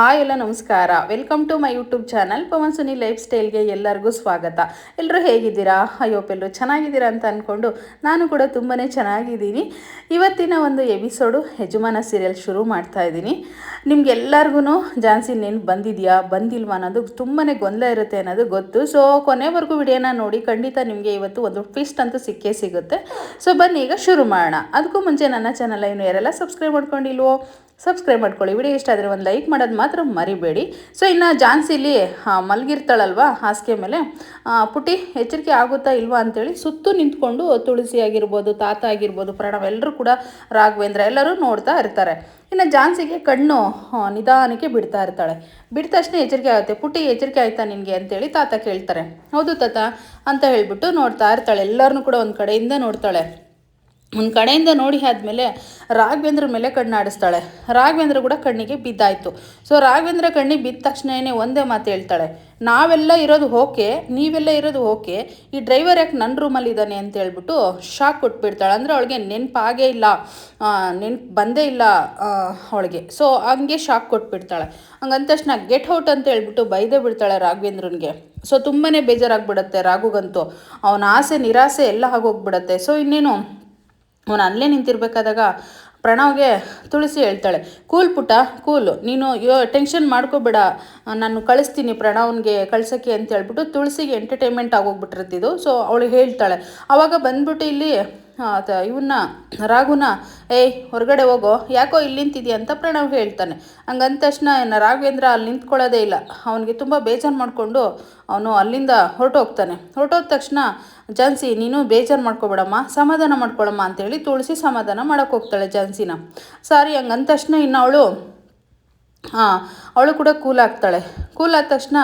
Hi ಎಲ್ಲ ನಮಸ್ಕಾರ. Welcome to my YouTube channel Pavan Suni life ಸ್ಟೈಲ್ಗೆ ಎಲ್ಲರಿಗೂ ಸ್ವಾಗತ. ಎಲ್ಲರೂ ಹೇಗಿದ್ದೀರಾ? ಅಯ್ಯೋ ಎಲ್ಲರೂ ಚೆನ್ನಾಗಿದ್ದೀರಾ ಅಂತ ಅಂದ್ಕೊಂಡು ನಾನು ಕೂಡ ತುಂಬಾ ಚೆನ್ನಾಗಿದ್ದೀನಿ. ಇವತ್ತಿನ ಒಂದು ಎಪಿಸೋಡು ಯಜಮಾನ ಸೀರಿಯಲ್ ಶುರು ಮಾಡ್ತಾ ಇದ್ದೀನಿ. ನಿಮ್ಗೆಲ್ಲರಿಗೂ ಜಾನ್ಸಿ ನೆನ್ಪು ಬಂದಿದೆಯಾ? ಬಂದಿಲ್ವಾ ಅನ್ನೋದು ತುಂಬಾ ಗೊಂದಲ ಇರುತ್ತೆ ಅನ್ನೋದು ಗೊತ್ತು. ಸೊ ಕೊನೆವರೆಗೂ ವಿಡಿಯೋನ ನೋಡಿ ಖಂಡಿತ ನಿಮಗೆ ಇವತ್ತು ಒಂದು ಟ್ವಿಸ್ಟ್ ಅಂತೂ ಸಿಕ್ಕೇ ಸಿಗುತ್ತೆ. ಸೊ ಬನ್ನಿ ಈಗ ಶುರು ಮಾಡೋಣ. ಅದಕ್ಕೂ ಮುಂಚೆ ನನ್ನ ಚಾನಲ್ ಏನು ಯಾರೆಲ್ಲ ಸಬ್ಸ್ಕ್ರೈಬ್ ಮಾಡ್ಕೊಂಡಿಲ್ವೋ ಸಬ್ಸ್ಕ್ರೈಬ್ ಮಾಡ್ಕೊಳ್ಳಿ. ವಿಡಿಯೋ ಇಷ್ಟ ಆದರೆ ಒಂದು ಲೈಕ್ ಮಾಡೋದು ಮಾತ್ರ ಮರಿಬೇಡಿ. ಸೊ ಇನ್ನು ಜಾನ್ಸಿಲಿ ಮಲಗಿರ್ತಾಳಲ್ವ? ಹಾಸಿಗೆ ಮೇಲೆ. ಪುಟಿ ಎಚ್ಚರಿಕೆ ಆಗುತ್ತಾ ಇಲ್ವಾ ಅಂತೇಳಿ ಸುತ್ತು ನಿಂತ್ಕೊಂಡು ತುಳಸಿ ಆಗಿರ್ಬೋದು, ತಾತ ಆಗಿರ್ಬೋದು, ಪ್ರಣವ್ ಎಲ್ಲರೂ ಕೂಡ ರಾಘವೇಂದ್ರ ಎಲ್ಲರೂ ನೋಡ್ತಾ ಇರ್ತಾರೆ. ಇನ್ನು ಜಾನ್ಸಿಗೆ ಕಣ್ಣು ನಿಧಾನಕ್ಕೆ ಬಿಡ್ತಾ ಇರ್ತಾಳೆ. ಬಿಡ್ದ ತಕ್ಷಣ ಎಚ್ಚರಿಕೆ ಆಗುತ್ತೆ. ಪುಟ್ಟಿ, ಎಚ್ಚರಿಕೆ ಆಯ್ತಾ ನಿನಗೆ ಅಂತೇಳಿ ತಾತ ಕೇಳ್ತಾರೆ. ಹೌದು ತಾತ, ಅಂತ ಹೇಳಿಬಿಟ್ಟು ನೋಡ್ತಾ ಇರ್ತಾಳೆ. ಎಲ್ಲರನ್ನೂ ಕೂಡ ಒಂದು ಕಡೆಯಿಂದ ನೋಡ್ತಾಳೆ. ಒಂದು ಕಡೆಯಿಂದ ನೋಡಿ ಆದಮೇಲೆ ರಾಘವೇಂದ್ರ ಮೇಲೆ ಕಣ್ಣಾಡಿಸ್ತಾಳೆ ರಾಘವೇಂದ್ರ ಕೂಡ ಕಣ್ಣಿಗೆ ಬಿದ್ದಾಯಿತು. ಸೊ ರಾಘವೇಂದ್ರ ಕಣ್ಣಿಗೆ ಬಿದ್ದ ತಕ್ಷಣನೇ ಒಂದೇ ಮಾತು ಹೇಳ್ತಾಳೆ. ನಾವೆಲ್ಲ ಇರೋದು ಓಕೆ, ನೀವೆಲ್ಲ ಇರೋದು ಓಕೆ. ಈ ಡ್ರೈವರ್ ಯಾಕೆ ನನ್ನ ರೂಮಲ್ಲಿ ಇದ್ದಾನೆ ಅಂತ ಹೇಳ್ಬಿಟ್ಟು ಶಾಕ್ ಕೊಟ್ಬಿಡ್ತಾಳೆ. ಅಂದರೆ ಅವಳಿಗೆ ನೆನಪಾಗೇ ಇಲ್ಲ. ನೆನ್ಪು ಬಂದೇ ಇಲ್ಲ ಅವಳಿಗೆ. ಸೊ ಹಂಗೆ ಶಾಕ್ ಕೊಟ್ಬಿಡ್ತಾಳೆ. ಹಂಗಂದ ತಕ್ಷಣ ಗೆಟ್ ಔಟ್ ಅಂತ ಹೇಳ್ಬಿಟ್ಟು ಬೈದೇ ಬಿಡ್ತಾಳೆ ರಾಘವೇಂದ್ರನಿಗೆ. ಸೊ ತುಂಬಾ ಬೇಜಾರಾಗ್ಬಿಡತ್ತೆ ರಾಘುಗಂತೂ. ಅವನ ಆಸೆ, ನಿರಾಸೆ ಎಲ್ಲ ಆಗೋಗ್ಬಿಡತ್ತೆ. ಸೊ ಇನ್ನೇನು? ಅವನು ಅಲ್ಲೇ ನಿಂತಿರ್ಬೇಕಾದಾಗ ಪ್ರಣವ್ಗೆ ತುಳಸಿ ಹೇಳ್ತಾಳೆ, ಕೂಲ್ ಪುಟ ಕೂಲು. ನೀನು ಯೋ, ಟೆನ್ಷನ್ ಮಾಡ್ಕೋಬೇಡ. ನಾನು ಕಳಿಸ್ತೀನಿ ಪ್ರಣವ್ನಿಗೆ ಕಳ್ಸೋಕ್ಕೆ ಅಂತ ಹೇಳ್ಬಿಟ್ಟು ತುಳಸಿಗೆ ಎಂಟರ್ಟೈನ್ಮೆಂಟ್ ಆಗೋಗ್ಬಿಟ್ಟಿರ್ತಿದ್ದು ಸೊ ಅವಳು ಹೇಳ್ತಾಳೆ. ಆವಾಗ ಬಂದ್ಬಿಟ್ಟು ಇಲ್ಲಿ ಇವನ್ನ ರಾಘುನ, ಏಯ್, ಹೊರಗಡೆ ಹೋಗೋ, ಯಾಕೋ ಇಲ್ಲಿ ನಿಂತಿದ್ಯಾ? ಅಂತ ಪ್ರಣವ್ ಹೇಳ್ತಾನೆ. ಹಂಗಂದ ತಕ್ಷಣ ಏನು, ರಾಘವೇಂದ್ರ ಅಲ್ಲಿ ನಿಂತ್ಕೊಳ್ಳೋದೇ ಇಲ್ಲ. ಅವನಿಗೆ ತುಂಬ ಬೇಜಾರು ಮಾಡಿಕೊಂಡು ಅವನು ಅಲ್ಲಿಂದ ಹೊರಟೋಗ್ತಾನೆ. ಹೊರಟೋದ ತಕ್ಷಣ, ಜಾನ್ಸಿ, ನೀನು ಬೇಜಾರು ಮಾಡ್ಕೊಬೇಡಮ್ಮ. ಸಮಾಧಾನ ಮಾಡ್ಕೊಳಮ್ಮ ಅಂತೇಳಿ ತುಳಸಿ ಸಮಾಧಾನ ಮಾಡೋಕ್ಕೆ ಹೋಗ್ತಾಳೆ ಜಾನ್ಸಿನ. ಸಾರಿ, ಹಂಗಂದ ತಕ್ಷಣ ಇನ್ನು ಅವಳು ಹಾಂ, ಅವಳು ಕೂಡ ಕೂಲ್ ಆಗ್ತಾಳೆ. ಕೂಲ್ ಆದ ತಕ್ಷಣ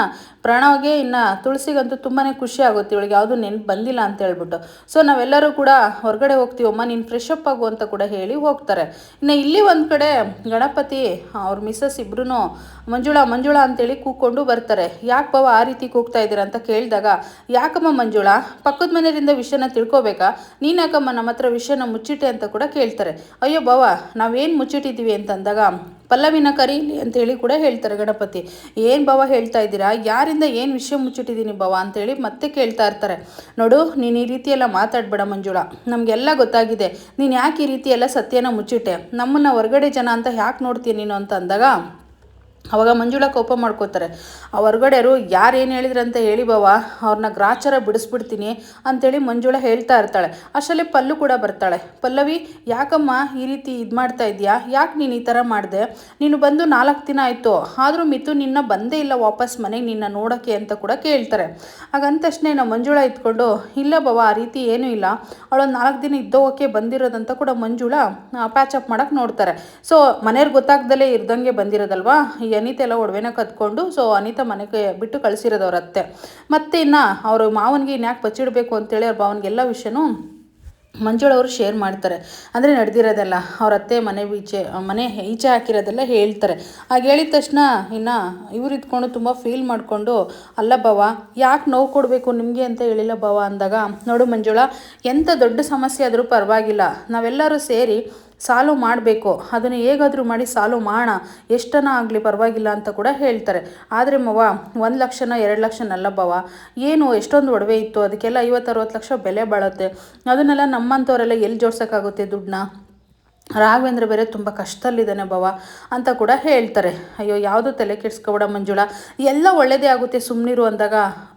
ಪ್ರಣವ್ಗೆ ಇನ್ನು ತುಳಸಿಗಂತೂ ತುಂಬಾ ಖುಷಿ ಆಗುತ್ತೆ. ಇವಳಿಗೆ ಯಾವುದು ನೆನ್ಪು ಬಂದಿಲ್ಲ ಅಂತ ಹೇಳ್ಬಿಟ್ಟು. ಸೊ ನಾವೆಲ್ಲರೂ ಕೂಡ ಹೊರಗಡೆ ಹೋಗ್ತೀವಮ್ಮ, ನೀನು ಫ್ರೆಶ್ ಅಪ್ ಆಗು ಅಂತ ಕೂಡ ಹೇಳಿ ಹೋಗ್ತಾರೆ. ಇನ್ನು ಇಲ್ಲಿ ಒಂದು ಕಡೆ ಗಣಪತಿ, ಅವ್ರ ಮಿಸ್ಸಸ್ ಇಬ್ರು ಮಂಜುಳಾ, ಮಂಜುಳ ಅಂತೇಳಿ ಕೂಕೊಂಡು ಬರ್ತಾರೆ. ಯಾಕೆ ಬಾವ ಆ ರೀತಿ ಕೂಗ್ತಾ ಇದ್ದೀರಾ ಅಂತ ಕೇಳಿದಾಗ, ಯಾಕಮ್ಮ ಮಂಜುಳಾ, ಪಕ್ಕದ ಮನೆಯಿಂದ ವಿಷಯನ ತಿಳ್ಕೊಬೇಕಾ? ನೀನು ಯಾಕಮ್ಮ ನಮ್ಮ ಹತ್ರ ವಿಷಯನ ಮುಚ್ಚಿಟ್ಟೆ ಅಂತ ಕೂಡ ಕೇಳ್ತಾರೆ. ಅಯ್ಯೋ ಬಾವ ನಾವೇನು ಮುಚ್ಚಿಟ್ಟಿದ್ದೀವಿ ಅಂತಂದಾಗ ಪಲ್ಲವಿನ ಕರೀಲಿ ಅಂತೇಳಿ ಕೂಡ ಹೇಳ್ತಾರೆ ಗಣಪತಿ. ಏನು ಬವ ಹೇಳ್ತಾ ಇದ್ದೀರಾ? ಯಾರಿಂದ ಏನು ವಿಷಯ ಮುಚ್ಚಿಟ್ಟಿದ್ದೀನಿ ಬಾವ ಅಂತೇಳಿ ಮತ್ತೆ ಕೇಳ್ತಾ ಇರ್ತಾರೆ. ನೋಡು, ನೀನು ಈ ರೀತಿ ಎಲ್ಲ ಮಾತಾಡಬೇಡ ಮಂಜುಳಾ. ನಮಗೆಲ್ಲ ಗೊತ್ತಾಗಿದೆ. ನೀನು ಯಾಕೆ ಈ ರೀತಿ ಎಲ್ಲ ಸತ್ಯನ ಮುಚ್ಚಿಟ್ಟೆ? ನಮ್ಮನ್ನು ಹೊರಗಡೆ ಜನ ಅಂತ ಯಾಕೆ ನೋಡ್ತೀನಿ ನೀನು ಅಂತ ಅಂದಾಗ ಅವಾಗ ಮಂಜುಳಾ ಕೋಪ ಮಾಡ್ಕೋತಾರೆ ಆ ಹೊರ್ಗಡೆಯವರು ಯಾರು ಏನು ಹೇಳಿದ್ರು ಅಂತ ಹೇಳಿ ಬಾವ ಅವ್ರನ್ನ ಗ್ರಾಚಾರ ಬಿಡಿಸ್ಬಿಡ್ತೀನಿ ಅಂತೇಳಿ ಮಂಜುಳಾ ಹೇಳ್ತಾ ಇರ್ತಾಳೆ. ಅಷ್ಟರಲ್ಲಿ ಪಲ್ಲು ಕೂಡ ಬರ್ತಾಳೆ. ಪಲ್ಲವಿ, ಯಾಕಮ್ಮ ಈ ರೀತಿ ಇದು ಮಾಡ್ತಾ ಇದೆಯಾ ಯಾಕೆ ನೀನು ಈ ಥರ ಮಾಡಿದೆ? ನೀನು ಬಂದು ನಾಲ್ಕು ದಿನ ಆಯಿತು. ಆದರೂ ಮಿತು ನಿನ್ನ ಬಂದೇ ಇಲ್ಲ ವಾಪಸ್ ಮನೆಗೆ ನಿನ್ನ ನೋಡೋಕ್ಕೆ ಅಂತ ಕೂಡ ಕೇಳ್ತಾರೆ. ಹಾಗಂದ ತಕ್ಷಣ ನಾವು ಮಂಜುಳಾ ಇದ್ಕೊಂಡು, ಇಲ್ಲ ಬಾವ, ಆ ರೀತಿ ಏನೂ ಇಲ್ಲ. ಅವಳೊಂದು ನಾಲ್ಕು ದಿನ ಇದ್ದೋಗೋಕ್ಕೆ ಬಂದಿರೋದಂತ ಕೂಡ ಮಂಜುಳಾ ಪ್ಯಾಚಪ್ ಮಾಡೋಕ್ಕೆ ನೋಡ್ತಾರೆ. ಸೊ ಮನೆಯವ್ರಿಗೆ ಗೊತ್ತಾಗ್ದಲೇ ಇರ್ದಂಗೆ ಬಂದಿರೋದಲ್ವಾ? ಅನಿತಾ ಎಲ್ಲ ಒಡವೆನ ಕತ್ಕೊಂಡು ಸೊ ಅನಿತಾ ಮನೆಗೆ ಬಿಟ್ಟು ಕಳಿಸಿರೋದು ಅವ್ರ ಅತ್ತೆ. ಮತ್ತೆ ಇನ್ನು ಅವರು ಮಾವನಿಗೆ ಇನ್ಯಾಕೆ ಬಚ್ಚಿಡಬೇಕು ಅಂತೇಳಿ ಅವ್ರ ಭಾವನಿಗೆಲ್ಲ ವಿಷಯನೂ ಮಂಜುಳವರು ಶೇರ್ ಮಾಡ್ತಾರೆ. ಅಂದರೆ ನಡೆದಿರೋದೆಲ್ಲ ಅವ್ರ ಅತ್ತೆ ಮನೆ ಈಚೆ ಮನೆ ಈಚೆ ಹಾಕಿರೋದೆಲ್ಲ ಹೇಳ್ತಾರೆ. ಆಗ ಹೇಳಿದ ತಕ್ಷಣ ಇನ್ನು ಇವ್ರು ಇದ್ಕೊಂಡು ತುಂಬ ಫೀಲ್ ಮಾಡಿಕೊಂಡು, ಅಲ್ಲ ಬವ ಯಾಕೆ ನೋವು ಕೊಡಬೇಕು ನಿಮಗೆ ಅಂತ ಹೇಳಿಲ್ಲ ಭಾವ ಅಂದಾಗ, ನೋಡು ಮಂಜುಳ ಎಂಥ ದೊಡ್ಡ ಸಮಸ್ಯೆ ಆದರೂ ಪರವಾಗಿಲ್ಲ. ನಾವೆಲ್ಲರೂ ಸೇರಿ ಸಾಲ್ವ್ ಮಾಡಬೇಕು. ಅದನ್ನು ಹೇಗಾದರೂ ಮಾಡಿ ಸಾಲು ಮಾಡೋಣ ಎಷ್ಟನ ಆಗಲಿ ಪರವಾಗಿಲ್ಲ ಅಂತ ಕೂಡ ಹೇಳ್ತಾರೆ. ಆದರೆ ಮವ ಒಂದು ಲಕ್ಷನ, ಎರಡು ಲಕ್ಷನಲ್ಲ ಬವ. ಏನು ಎಷ್ಟೊಂದು ಒಡವೆ ಇತ್ತು. ಅದಕ್ಕೆಲ್ಲ ಐವತ್ತು ಅರವತ್ತು ಲಕ್ಷ ಬೆಲೆ ಬಾಳುತ್ತೆ. ಅದನ್ನೆಲ್ಲ ನಮ್ಮಂಥವರೆಲ್ಲ ಎಲ್ಲಿ ಜೋಡ್ಸೋಕ್ಕಾಗುತ್ತೆ ದುಡ್ಡನ್ನ? ರಾಘವೇಂದ್ರ ಬೇರೆ ತುಂಬ ಕಷ್ಟದಲ್ಲಿದ್ದಾನೆ ಭವ ಅಂತ ಕೂಡ ಹೇಳ್ತಾರೆ. ಅಯ್ಯೋ, ಯಾವುದು ತಲೆ ಕೆಡ್ಸ್ಕೊಬೇಡ ಮಂಜುಳ. ಎಲ್ಲ ಒಳ್ಳೆಯದೇ ಆಗುತ್ತೆ ಸುಮ್ಮನಿರು ಅಂದಾಗ.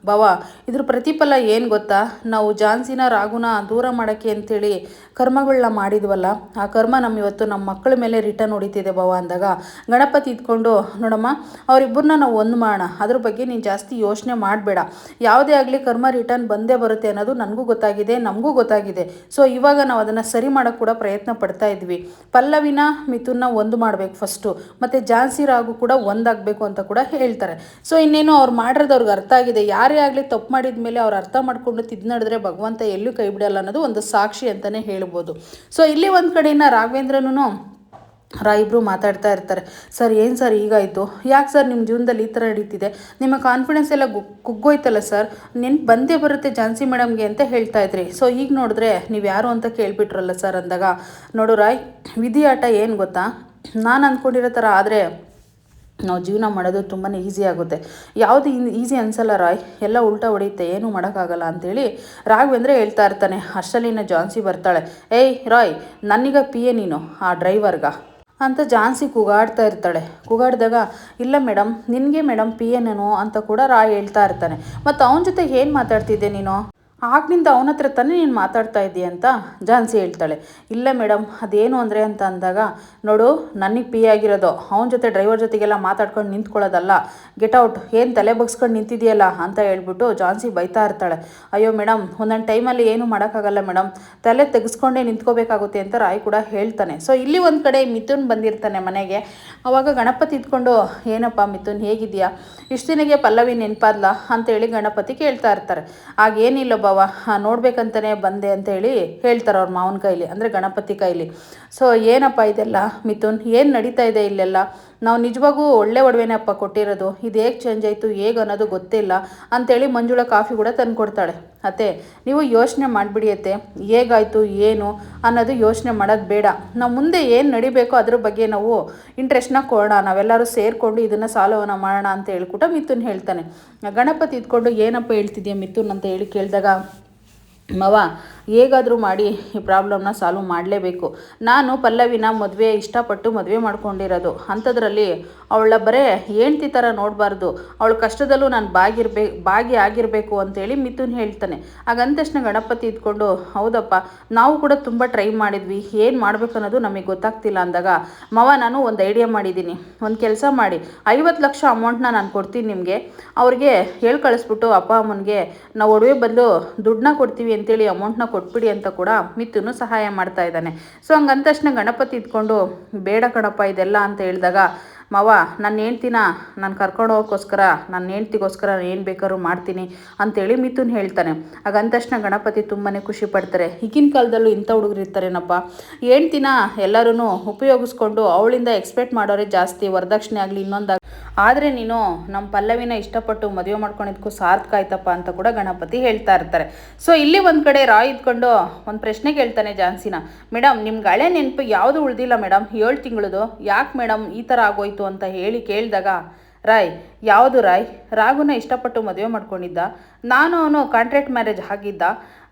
ಭವ, ಇದ್ರ ಪ್ರತಿಫಲ ಏನು ಗೊತ್ತಾ? ನಾವು ಜಾನ್ಸಿನ ರಾಗುನ ದೂರ ಮಾಡೋಕ್ಕೆ ಅಂತೇಳಿ ಕರ್ಮಗಳನ್ನ ಮಾಡಿದ್ವಲ್ಲ, ಆ ಕರ್ಮ ನಮ್ಮ ಇವತ್ತು ನಮ್ಮ ಮಕ್ಕಳ ಮೇಲೆ ರಿಟರ್ನ್ ಹೊಡಿತಿದೆ ಭವ ಅಂದಾಗ. ಗಣಪತಿ ಇದ್ಕೊಂಡು, ನೋಡಮ್ಮ ಅವರಿಬ್ಬರನ್ನ ನಾವು ಒಂದು ಮಾಡೋಣ ಅದ್ರ ಬಗ್ಗೆ ನೀನು ಜಾಸ್ತಿ ಯೋಚನೆ ಮಾಡಬೇಡ. ಯಾವುದೇ ಆಗಲಿ ಕರ್ಮ ರಿಟರ್ನ್ ಬಂದೇ ಬರುತ್ತೆ ಅನ್ನೋದು ನನಗೂ ಗೊತ್ತಾಗಿದೆ, ನಮಗೂ ಗೊತ್ತಾಗಿದೆ. ಸೊ ಇವಾಗ ನಾವು ಅದನ್ನು ಸರಿ ಮಾಡೋಕ್ಕೆ ಕೂಡ ಪ್ರಯತ್ನ ಪಡ್ತಾ ಇದ್ವಿ. ಪಲ್ಲವಿನ ಮಿಥುನ್ನ ಒಂದು ಮಾಡಬೇಕು ಫಸ್ಟು ಮತ್ತು ಜಾನ್ಸಿ ರಾಗು ಕೂಡ ಒಂದಾಗಬೇಕು ಅಂತ ಕೂಡ ಹೇಳ್ತಾರೆ. ಸೊ ಇನ್ನೇನು ಅವ್ರು ಮಾಡಿರೋದು ಅವ್ರಿಗೆ ಅರ್ಥ ಆಗಿದೆ, ಯಾರೇ ಆಗಲಿ ತಪ್ಪು ಮಾಡಿದ ಮೇಲೆ ಅವ್ರು ಅರ್ಥ ಮಾಡಿಕೊಂಡು ತಿದ್ದು ನಡೆದ್ರೆ ಭಗವಂತ ಎಲ್ಲೂ ಕೈ ಬಿಡಲ್ಲ ಅನ್ನೋದು ಒಂದು ಸಾಕ್ಷಿ ಅಂತಲೇ ಹೇಳ್ಬೋದು. ಸೊ ಇಲ್ಲಿ ಒಂದು ಕಡೆಯಿಂದ ರಾಘವೇಂದ್ರನೂ ರಾ ಇಬ್ಬರು ಮಾತಾಡ್ತಾ ಇರ್ತಾರೆ. ಸರ್, ಏನು ಸರ್ ಈಗಾಯಿತು ಯಾಕೆ ಸರ್ ನಿಮ್ಮ ಜೀವನದಲ್ಲಿ ಈ ಥರ ನಡೀತಿದೆ? ನಿಮ್ಮ ಕಾನ್ಫಿಡೆನ್ಸ್ ಎಲ್ಲ ಕುಗ್ಗೋಯ್ತಲ್ಲ ಸರ್? ನೆನ್ಪು ಬಂದೇ ಬರುತ್ತೆ ಝಾನ್ಸಿ ಮೇಡಮ್ಗೆ ಅಂತ ಹೇಳ್ತಾ ಇದ್ರಿ. ಸೊ ಈಗ ನೋಡಿದ್ರೆ ನೀವು ಯಾರು ಅಂತ ಕೇಳಿಬಿಟ್ರಲ್ಲ ಸರ್ ಅಂದಾಗ? ನೋಡು ರಾಯ್, ವಿಧಿ ಆಟ ಏನು ಗೊತ್ತಾ? ನಾನು ಅಂದ್ಕೊಂಡಿರೋ ಥರ ಆದರೆ ನಾವು ಜೀವನ ಮಾಡೋದು ತುಂಬಾ ಈಸಿ ಆಗುತ್ತೆ. ಯಾವುದು ಈಸಿ ಅನ್ಸಲ್ಲ ರಾಯ್, ಎಲ್ಲ ಉಲ್ಟಾ ಹೊಡೆಯುತ್ತೆ, ಏನೂ ಮಾಡೋಕ್ಕಾಗಲ್ಲ ಅಂತೇಳಿ ರಾಘವೇಂದ್ರ ಹೇಳ್ತಾ ಇರ್ತಾನೆ, ಅಷ್ಟಲ್ಲಿನ ಜಾನ್ಸಿ ಬರ್ತಾಳೆ. ಏಯ್ ರಾಯ್, ನನ್ನೀಗ ಪಿ ಎ ನೀನು, ಆ ಡ್ರೈವರ್ಗ ಅಂತ ಜಾನ್ಸಿ ಕೂಗಾಡ್ತಾ ಇರ್ತಾಳೆ. ಕೂಗಾಡಿದಾಗ, ಇಲ್ಲ ಮೇಡಮ್ ನಿನಗೆ ಮೇಡಮ್ ಪಿ ಎನೇನು ಅಂತ ಕೂಡ ರಾಯ್ ಹೇಳ್ತಾ ಇರ್ತಾನೆ. ಮತ್ತು ಅವನ ಜೊತೆ ಏನು ಮಾತಾಡ್ತಿದ್ದೆ ನೀನು? ಆಗ್ನಿಂದ ಅವನ ಹತ್ರ ತಾನೇ ನೀನು ಮಾತಾಡ್ತಾ ಇದ್ದೀಯ ಅಂತ ಜಾನ್ಸಿ ಹೇಳ್ತಾಳೆ. ಇಲ್ಲ ಮೇಡಮ್ ಅದೇನು ಅಂದರೆ ಅಂತ ಅಂದಾಗ, ನೋಡು ನನಗೆ ಪಿ ಆಗಿರೋದು. ಅವನ ಜೊತೆ ಡ್ರೈವರ್ ಜೊತೆಗೆಲ್ಲ ಮಾತಾಡ್ಕೊಂಡು ನಿಂತ್ಕೊಳ್ಳೋದಲ್ಲ. ಗೆಟ್ ಔಟ್ ಏನು ತಲೆ ಬಗ್ಸ್ಕೊಂಡು ನಿಂತಿದೆಯಲ್ಲ ಅಂತ ಹೇಳ್ಬಿಟ್ಟು ಜಾನ್ಸಿ ಬೈತಾ ಇರ್ತಾಳೆ. ಅಯ್ಯೋ ಮೇಡಮ್ ಒಂದೊಂದು ಟೈಮಲ್ಲಿ ಏನು ಮಾಡೋಕ್ಕಾಗಲ್ಲ ಮೇಡಮ್ ತಲೆ ತೆಗೆಸ್ಕೊಂಡೇ ನಿಂತ್ಕೋಬೇಕಾಗುತ್ತೆ ಅಂತ ರಾಯ್ ಕೂಡ ಹೇಳ್ತಾನೆ. ಸೊ ಇಲ್ಲಿ ಒಂದು ಕಡೆ ಮಿಥುನ್ ಬಂದಿರ್ತಾನೆ ಮನೆಗೆ. ಅವಾಗ ಗಣಪತಿ ಇದ್ಕೊಂಡು, ಏನಪ್ಪ ಮಿಥುನ್ ಹೇಗಿದೆಯಾ ಇಷ್ಟು ದಿನಗೆ ಪಲ್ಲವಿ ನೆನಪಾದ್ಲ? ಅಂತೇಳಿ ಗಣಪತಿ ಕೇಳ್ತಾ ಇರ್ತಾರೆ. ಆಗೇನಿಲ್ಲ ಬಾವ ನೋಡ್ಬೇಕಂತಲೇ ಬಂದೆ ಅಂತೇಳಿ ಹೇಳ್ತಾರೆ ಅವ್ರ ಮಾವನ ಕೈಲಿ, ಅಂದರೆ ಗಣಪತಿ ಕೈಲಿ. ಸೊ ಏನಪ್ಪ ಇದೆಲ್ಲ ಮಿಥುನ್? ಏನು ನಡೀತಾ ಇದೆ ಇಲ್ಲೆಲ್ಲ? ನಾವು ನಿಜವಾಗೂ ಒಳ್ಳೆ ಒಡವೆನಪ್ಪ ಕೊಟ್ಟಿರೋದು. ಇದು ಹೇಗೆ ಚೇಂಜ್ ಆಯಿತು, ಹೇಗೆ ಅನ್ನೋದು ಗೊತ್ತಿಲ್ಲ. ಅಂತೇಳಿ ಮಂಜುಳ ಕಾಫಿ ಕೂಡ ತಂದು ಕೊಡ್ತಾಳೆ ಅತ್ತೆ, ನೀವು ಯೋಚನೆ ಮಾಡಿಬಿಡಿಯತ್ತೆ ಹೇಗಾಯಿತು, ಏನು ಅನ್ನೋದು ಯೋಚನೆ ಮಾಡೋದು ಬೇಡ. ನಾವು ಮುಂದೆ ಏನು ನಡಿಬೇಕೋ ಅದ್ರ ಬಗ್ಗೆ ನಾವು ಇಂಟ್ರೆಸ್ಟ್ನ ಕೊಡೋಣ. ನಾವೆಲ್ಲರೂ ಸೇರಿಕೊಂಡು ಇದನ್ನು ಸಾಲವನ್ನು ಮಾಡೋಣ ಅಂತ ಹೇಳ್ಬಿಟ್ಟು ಮಿಥುನ್ ಹೇಳ್ತಾನೆ. ಗಣಪತಿ ಇದ್ಕೊಂಡು ಏನಪ್ಪ ಹೇಳ್ತಿದ್ಯಾ ಮಿಥುನ್ ಅಂತ ಹೇಳಿ ಕೇಳಿದಾಗ, ಮವ ಹೇಗಾದರೂ ಮಾಡಿ ಈ ಪ್ರಾಬ್ಲಮ್ನ ಸಾಲ್ವ್ ಮಾಡಲೇಬೇಕು. ನಾನು ಪಲ್ಲವಿನ ಮದುವೆ ಇಷ್ಟಪಟ್ಟು ಮದುವೆ ಮಾಡ್ಕೊಂಡಿರೋದು. ಅಂಥದ್ರಲ್ಲಿ ಅವಳ ಬರೇ, ಹೆಂಡ್ತಿ ಥರ ನೋಡಬಾರ್ದು. ಅವಳ ಕಷ್ಟದಲ್ಲೂ ನಾನು ಬಾಗಿರ್ಬೇ ಭಾಗಿ ಆಗಿರಬೇಕು ಅಂತೇಳಿ ಮಿಥುನ್ ಹೇಳ್ತಾನೆ. ಹಾಗಂದ ತಕ್ಷಣ ಗಣಪತಿ ಇದ್ಕೊಂಡು, ಹೌದಪ್ಪ, ನಾವು ಕೂಡ ತುಂಬ ಟ್ರೈ ಮಾಡಿದ್ವಿ. ಏನು ಮಾಡಬೇಕು ಅನ್ನೋದು ನಮಗೆ ಗೊತ್ತಾಗ್ತಿಲ್ಲ ಅಂದಾಗ, ಮವ, ನಾನು ಒಂದು ಐಡಿಯಾ ಮಾಡಿದ್ದೀನಿ ಒಂದು ಕೆಲಸ ಮಾಡಿ. ಐವತ್ತು ಲಕ್ಷ ಅಮೌಂಟ್ನ ನಾನು ಕೊಡ್ತೀನಿ ನಿಮಗೆ. ಅವ್ರಿಗೆ ಹೇಳಿ ಕಳಿಸ್ಬಿಟ್ಟು ಅಪ್ಪ ಅಮ್ಮನಿಗೆ, ನಾವು ಒಡವೆ ಬದಲು ದುಡ್ಡನ್ನ ಕೊಡ್ತೀವಿ ಅಂತೇಳಿ ಅಮೌಂಟ್ನ ಕೊಟ್ಬಿಡಿ ಅಂತ ಕೂಡ ಮಿಥುನು ಸಹಾಯ ಮಾಡ್ತಾ ಇದ್ದಾನೆ. ಸೊ ಹಂಗಂದ ತಕ್ಷಣ ಗಣಪತಿ ಇದ್ಕೊಂಡು, ಬೇಡ ಕಣಪ್ಪ, ಇದೆಲ್ಲ ಅಂತ ಹೇಳಿದಾಗ ಮಾವ ನನ್ನ ಹೆಂಡ್ತಿನ ನಾನು ಕರ್ಕೊಂಡು ಹೋಗೋಕ್ಕೋಸ್ಕರ ನನ್ನ ಹೆಂಡ್ತಿಗೋಸ್ಕರ ಏನು ಬೇಕಾದ್ರೂ ಮಾಡ್ತೀನಿ ಅಂತೇಳಿ ಮಿಥುನ್ ಹೇಳ್ತಾನೆ. ಆಗ ಅಂದ ತಕ್ಷಣ ಗಣಪತಿ ತುಂಬಾ ಖುಷಿ ಪಡ್ತಾರೆ. ಈಗಿನ ಕಾಲದಲ್ಲೂ ಇಂಥ ಹುಡುಗರು ಇರ್ತಾರೇನಪ್ಪ? ಹೆಂಡ್ತಿನ ಎಲ್ಲರೂ ಉಪಯೋಗಿಸ್ಕೊಂಡು ಅವಳಿಂದ ಎಕ್ಸ್ಪೆಕ್ಟ್ ಮಾಡೋರೇ ಜಾಸ್ತಿ, ವರದಕ್ಷಿಣೆ ಆಗಲಿ ಇನ್ನೊಂದಾಗಲಿ. ಆದರೆ ನೀನು ನಮ್ಮ ಪಲ್ಲವಿನ ಇಷ್ಟಪಟ್ಟು ಮದುವೆ ಮಾಡ್ಕೊಂಡಿದ್ದಕ್ಕೂ ಸಾರ್ಥಕ ಆಯ್ತಪ್ಪ ಅಂತ ಕೂಡ ಗಣಪತಿ ಹೇಳ್ತಾ ಇರ್ತಾರೆ. ಸೊ ಇಲ್ಲಿ ಒಂದು ಕಡೆ ರಾಯ್ ಇದ್ಕೊಂಡು ಒಂದು ಪ್ರಶ್ನೆ ಕೇಳ್ತಾನೆ ಜಾನ್ಸಿನ ಮೇಡಮ್ ನಿಮ್ಗೆ ಹಳೆ ನೆನಪು ಯಾವುದು ಉಳ್ದಿಲ್ಲ ಮೇಡಮ್ ಏಳು ತಿಂಗಳದು? ಯಾಕೆ ಮೇಡಮ್ ಈ ಥರ ಆಗೋಯ್ತು? ಅಂತ ಹೇಳಿ ಕೇಳಿದಾಗ, ರಾಯ್, ಯಾವುದು ರಾಯ್? ರಾಗುನ ಇಷ್ಟಪಟ್ಟು ಮದುವೆ ಮಾಡ್ಕೊಂಡಿದ್ದ? ನಾನು ಅವನು ಕಾಂಟ್ರಾಕ್ಟ್ ಮ್ಯಾರೇಜ್ ಆಗಿದ್ದ.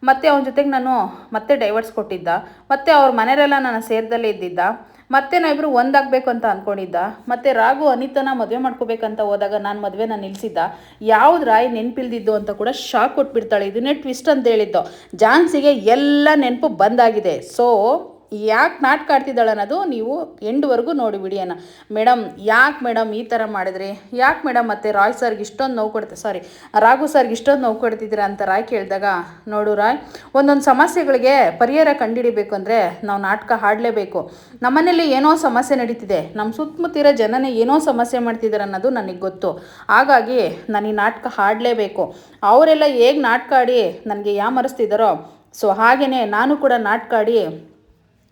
ಮತ್ತು ಅವನ ಜೊತೆಗೆ ನಾನು ಮತ್ತೆ ಡೈವರ್ಸ್ ಕೊಟ್ಟಿದ್ದ. ಮತ್ತು ಅವ್ರ ಮನೆಯಲ್ಲ ನಾನು ಸೇರಿದಲ್ಲೇ ಇದ್ದಿದ್ದ. ಮತ್ತೆ ನಾವಿಬ್ರು ಒಂದಾಗಬೇಕು ಅಂತ ಅಂದ್ಕೊಂಡಿದ್ದ ಮತ್ತು ರಾಘು ಅನಿತನ ಮದುವೆ ಮಾಡ್ಕೋಬೇಕಂತ ಹೋದಾಗ ನಾನು ಮದುವೆನ ನಿಲ್ಲಿಸಿದ್ದ ಯಾವ್ದು ರಾಯ್ ನೆನಪಿಲ್ದಿದ್ದು ಅಂತ ಕೂಡ ಶಾಕ್ ಕೊಟ್ಬಿಡ್ತಾಳೆ. ಇದನ್ನೇ ಟ್ವಿಸ್ಟ್ ಅಂತ ಹೇಳಿದ್ದು. ಜಾನ್ಸಿಗೆ ಎಲ್ಲ ನೆನಪು ಬಂದಾಗಿದೆ. ಸೊ ಯಾಕೆ ನಾಟಕ ಆಡ್ತಿದ್ದಾಳೆ ಅನ್ನೋದು ನೀವು ಎಂಡ್ವರೆಗೂ ನೋಡಿ ವಿಡಿಯೋನ. ಮೇಡಮ್, ಯಾಕೆ ಮೇಡಮ್ ಈ ಥರ ಮಾಡಿದ್ರಿ? ಯಾಕೆ ಮೇಡಮ್ ಮತ್ತೆ ರಾಯ್ ಸರ್ಗೆ ಇಷ್ಟೊಂದು ನೋವು ಕೊಡ್ತೀವಿ ಸಾರಿ ರಾಘು ಸರ್ಗೆ ಇಷ್ಟೊಂದು ನೋವು ಕೊಡ್ತಿದ್ದೀರಾ ಅಂತ ರಾಯ್ ಕೇಳಿದಾಗ, ನೋಡು ರಾಯ್, ಒಂದೊಂದು ಸಮಸ್ಯೆಗಳಿಗೆ ಪರಿಹಾರ ಕಂಡುಹಿಡಿಬೇಕು ಅಂದರೆ ನಾವು ನಾಟಕ ಹಾಡಲೇಬೇಕು. ನಮ್ಮನೇಲಿ ಏನೋ ಸಮಸ್ಯೆ ನಡೀತಿದೆ. ನಮ್ಮ ಸುತ್ತಮುತ್ತಿರೋ ಜನನೇ ಏನೋ ಸಮಸ್ಯೆ ಮಾಡ್ತಿದ್ದಾರೆ ಅನ್ನೋದು ನನಗೆ ಗೊತ್ತು. ಹಾಗಾಗಿ ನಾನು ಈ ನಾಟಕ ಹಾಡಲೇಬೇಕು. ಅವರೆಲ್ಲ ಹೇಗೆ ನಾಟಕ ಆಡಿ ನನಗೆ ಯಾಮರಿಸ್ತಿದ್ದಾರೋ ಸೊ ಹಾಗೆಯೇ ನಾನು ಕೂಡ ನಾಟಕ ಆಡಿ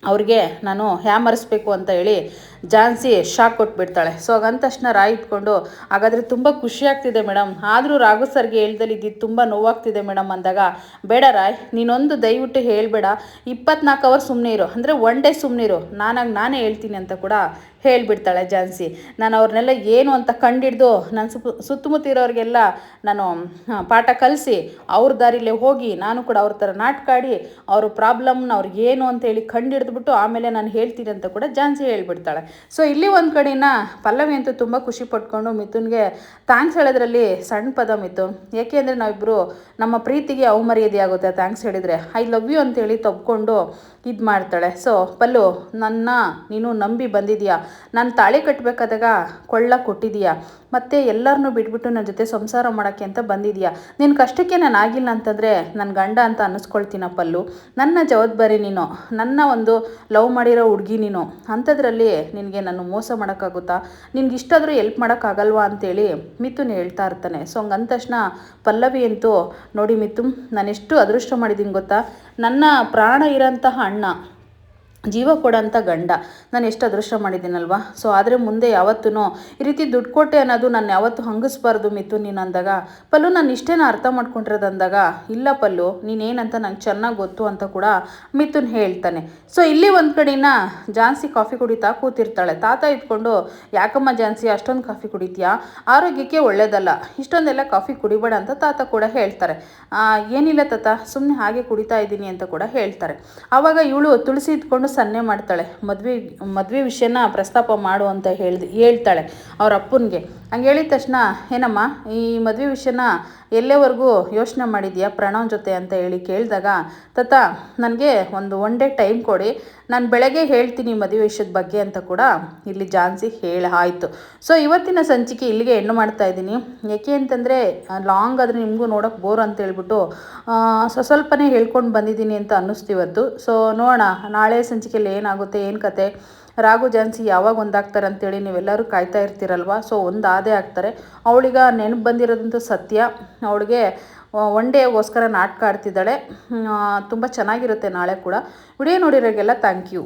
ಅವ್ರಿಗೆ ನಾನು ಹ್ಯಾಮರಿಸ್ಬೇಕು ಅಂತ ಹೇಳಿ ಜಾನ್ಸಿ ಶಾಕ್ ಕೊಟ್ಬಿಡ್ತಾಳೆ. ಸೊ, ಹಾಗಂದ ತಕ್ಷಣ ರಾಯ್ ಇಟ್ಕೊಂಡು, ಹಾಗಾದರೆ ತುಂಬ ಖುಷಿ ಆಗ್ತಿದೆ ಮೇಡಮ್ ಆದರೂ ರಾಘು ಸರ್ಗೆ ಹೇಳ್ದಲ್ಲಿ ಇದ್ದಿದ್ದು ತುಂಬ ನೋವಾಗ್ತಿದೆ ಮೇಡಮ್ ಅಂದಾಗ, ಬೇಡ ರಾಯ್, ನೀನೊಂದು ದಯವಿಟ್ಟು ಹೇಳಬೇಡ. ಇಪ್ಪತ್ನಾಲ್ಕು ಅವರ್ ಸುಮ್ಮನೆ ಇರು. ಅಂದರೆ ಒನ್ ಡೇ ಸುಮ್ಮನೆ ಇರು. ನಾನಾಗಿ ನಾನೇ ಹೇಳ್ತೀನಿ ಅಂತ ಕೂಡ ಹೇಳಿಬಿಡ್ತಾಳೆ ಜಾನ್ಸಿ ನಾನು ಅವ್ರನ್ನೆಲ್ಲ ಏನು ಅಂತ ಕಂಡಿಡ್ದು ನನ್ನ ಸುತ್ತ ಸುತ್ತಮುತ್ತ ಇರೋರಿಗೆಲ್ಲ ನಾನು ಪಾಠ ಕಲಿಸಿ, ಅವ್ರ ದಾರಿಲೇ ಹೋಗಿ, ನಾನು ಕೂಡ ಅವ್ರ ಥರ ನಾಟಕ ಆಡಿ, ಅವ್ರ ಪ್ರಾಬ್ಲಮ್ನ ಅವ್ರಿಗೆ ಏನು ಅಂತೇಳಿ ಕಂಡಿಡ್ದುಬಿಟ್ಟು, ಆಮೇಲೆ ನಾನು ಹೇಳ್ತೀನಿ ಅಂತ ಕೂಡ ಜಾನ್ಸಿ ಹೇಳ್ಬಿಡ್ತಾಳೆ. ಸೊ ಇಲ್ಲಿ ಒಂದು ಕಡೆನ ಪಲ್ಲವಿ ಅಂತೂ ತುಂಬ ಖುಷಿ ಪಟ್ಕೊಂಡು ಮಿಥುನ್ಗೆ ಥ್ಯಾಂಕ್ಸ್ ಹೇಳೋದ್ರಲ್ಲಿ ಸಣ್ಣ ಪದ ಮಿಥುನ್. ಏಕೆ ಅಂದರೆ ನಾವಿಬ್ಬರು ನಮ್ಮ ಪ್ರೀತಿಗೆ ಅವಮರ್ಯಾದೆ ಆಗುತ್ತೆ ಥ್ಯಾಂಕ್ಸ್ ಹೇಳಿದರೆ. ಐ ಲವ್ ಯು ಅಂತೇಳಿ ತಬ್ಕೊಂಡು ಇದು ಮಾಡ್ತಾಳೆ. ಸೊ ಪಲ್ಲು, ನನ್ನ ನೀನು ನಂಬಿ ಬಂದಿದೀಯಾ? ನಾನು ತಾಳಿ ಕಟ್ಟಬೇಕಾದಾಗ ಕೊಳ್ಳ ಕೊಟ್ಟಿದೀಯಾ? ಮತ್ತು ಎಲ್ಲರನ್ನೂ ಬಿಟ್ಬಿಟ್ಟು ನನ್ನ ಜೊತೆ ಸಂಸಾರ ಮಾಡೋಕ್ಕೆ ಅಂತ ಬಂದಿದೀಯಾ? ನಿನ್ನ ಕಷ್ಟಕ್ಕೆ ನಾನು ಆಗಿಲ್ಲ ಅಂತಂದರೆ ನನ್ನ ಗಂಡ ಅಂತ ಅನ್ನಿಸ್ಕೊಳ್ತೀನ ಪಲ್ಲು? ನನ್ನ ಜವಾಬ್ದಾರಿ ನೀನು. ನನ್ನ ಒಂದು ಲವ್ ಮಾಡಿರೋ ಹುಡುಗಿ ನೀನು. ಅಂಥದ್ರಲ್ಲಿ ನಿನಗೆ ನಾನು ಮೋಸ ಮಾಡೋಕ್ಕಾಗುತ್ತಾ? ನಿನ್ಗೆ ಇಷ್ಟಾದರೂ ಎಲ್ಪ್ ಮಾಡೋಕ್ಕಾಗಲ್ವಾ ಅಂತೇಳಿ ಮಿಥುನ್ ಹೇಳ್ತಾ ಇರ್ತಾನೆ. ಸೊ ಹಂಗಂದ ತಕ್ಷಣ ಪಲ್ಲವಿ ಅಂತೂ, ನೋಡಿ ಮಿಥುನ್, ನಾನೆಷ್ಟು ಅದೃಷ್ಟ ಮಾಡಿದ್ದೀನಿ ಗೊತ್ತಾ? ನನ್ನ ಪ್ರಾಣ ಇರೋಂತಹ ಅಣ್ಣ ಜೀವ ಕೊಡೋಂಥ ಗಂಡ. ನಾನು ಎಷ್ಟು ಅದೃಷ್ಟ ಮಾಡಿದ್ದೀನಲ್ವಾ? ಸೊ ಆದರೆ ಮುಂದೆ ಯಾವತ್ತೂ ಈ ರೀತಿ ದುಡ್ಡು ಕೊಟ್ಟೆ ಅನ್ನೋದು ನಾನು ಯಾವತ್ತೂ ಹಂಗಿಸ್ಬಾರ್ದು ಮಿತು ನೀನು ಅಂದಾಗ. ಪಲ್ಲು, ನಾನು ಇಷ್ಟೇನ ಅರ್ಥ ಮಾಡ್ಕೊಂಡಿರೋದು ಅಂದಾಗ ಇಲ್ಲ ಪಲ್ಲು, ನೀನೇನಂತ ನಂಗೆ ಚೆನ್ನಾಗಿ ಗೊತ್ತು ಅಂತ ಕೂಡ ಮಿಥುನ್ ಹೇಳ್ತಾನೆ. ಸೊ ಇಲ್ಲಿ ಒಂದು ಕಡೆನ ಜಾನ್ಸಿ ಕಾಫಿ ಕುಡಿತಾ ಕೂತಿರ್ತಾಳೆ. ತಾತ ಇದ್ಕೊಂಡು, ಯಾಕಮ್ಮ ಜಾನ್ಸಿ, ಅಷ್ಟೊಂದು ಕಾಫಿ ಕುಡಿತೀಯಾ? ಆರೋಗ್ಯಕ್ಕೆ ಒಳ್ಳೇದಲ್ಲ. ಇಷ್ಟೊಂದೆಲ್ಲ ಕಾಫಿ ಕುಡಿಬೇಡ ಅಂತ ತಾತ ಕೂಡ ಹೇಳ್ತಾರೆ. ಏನಿಲ್ಲ ತಾತ ಸುಮ್ಮನೆ ಹಾಗೆ ಕುಡಿತಾ ಇದ್ದೀನಿ ಅಂತ ಕೂಡ ಹೇಳ್ತಾರೆ. ಆವಾಗ ಇವಳು ತುಳಸಿ ಇಟ್ಕೊಂಡು ಸನ್ನೆ ಮಾಡ್ತಾಳೆ. ಮದುವೆ ಮದುವೆ ವಿಷಯನ ಪ್ರಸ್ತಾಪ ಮಾಡು ಅಂತ ಹೇಳ್ದು ಹೇಳ್ತಾಳೆ. ಅವ್ರ ಅಪ್ಪನಿಗೆ. ಹಂಗೆ ಹೇಳಿದ ತಕ್ಷಣ, ಏನಮ್ಮ, ಈ ಮದುವೆ ವಿಷಯನ ಎಲ್ಲೇವರೆಗೂ ಯೋಚನೆ ಮಾಡಿದ್ಯಾ ಪ್ರಣವ್ ಜೊತೆ? ಅಂತ ಹೇಳಿ ಕೇಳಿದಾಗ, ತತ, ನನಗೆ ಒಂದು ಒನ್ ಡೇ ಟೈಮ್ ಕೊಡಿ. ನಾನು ಬೆಳಗ್ಗೆ ಹೇಳ್ತೀನಿ ಮದುವೆ ವಿಷಯದ ಬಗ್ಗೆ ಅಂತ ಕೂಡ ಇಲ್ಲಿ ಜಾನ್ಸಿ ಹೇಳ ಆಯಿತು. ಸೊ ಇವತ್ತಿನ ಸಂಚಿಕೆ ಇಲ್ಲಿಗೆ ಹೆಣ್ಣು ಮಾಡ್ತಾ ಇದ್ದೀನಿ. ಯಾಕೆ ಅಂತಂದರೆ ಲಾಂಗ್ ಆದರೆ ನಿಮಗೂ ನೋಡೋಕೆ ಬೋರ್ ಅಂತ ಹೇಳ್ಬಿಟ್ಟು ಸ್ವಸ್ವಲ್ಪನೇ ಸ್ವ ಸ್ವಲ್ಪನೇ ಹೇಳ್ಕೊಂಡು ಬಂದಿದ್ದೀನಿ ಅಂತ ಅನ್ನಿಸ್ತಿವತ್ತು. ಸೊ ನೋಡೋಣ, ನಾಳೆ ಸಂಚಿಕೆಯಲ್ಲಿ ಏನಾಗುತ್ತೆ, ಏನು ಕತೆ? ರಾಘು ಜಾನ್ಸಿ ಯಾವಾಗ ಒಂದಾಗ್ತಾರೆ ಅಂತೇಳಿ ನೀವೆಲ್ಲರೂ ಕಾಯ್ತಾ ಇರ್ತೀರಲ್ವ? ಸೊ ಒಂದು ಆದೇ ಆಗ್ತಾರೆ. ಅವಳಿಗೆ ನೆನಪು ಬಂದಿರೋದಂತೂ ಸತ್ಯ. ಅವಳಿಗೆ ಒನ್ ಡೇಗೋಸ್ಕರ ನಾಟಕ ಆಡ್ತಿದ್ದಾಳೆ. ತುಂಬ ಚೆನ್ನಾಗಿರುತ್ತೆ ನಾಳೆ ಕೂಡ. Video ನೋಡಿರೋರಿಗೆಲ್ಲ thank you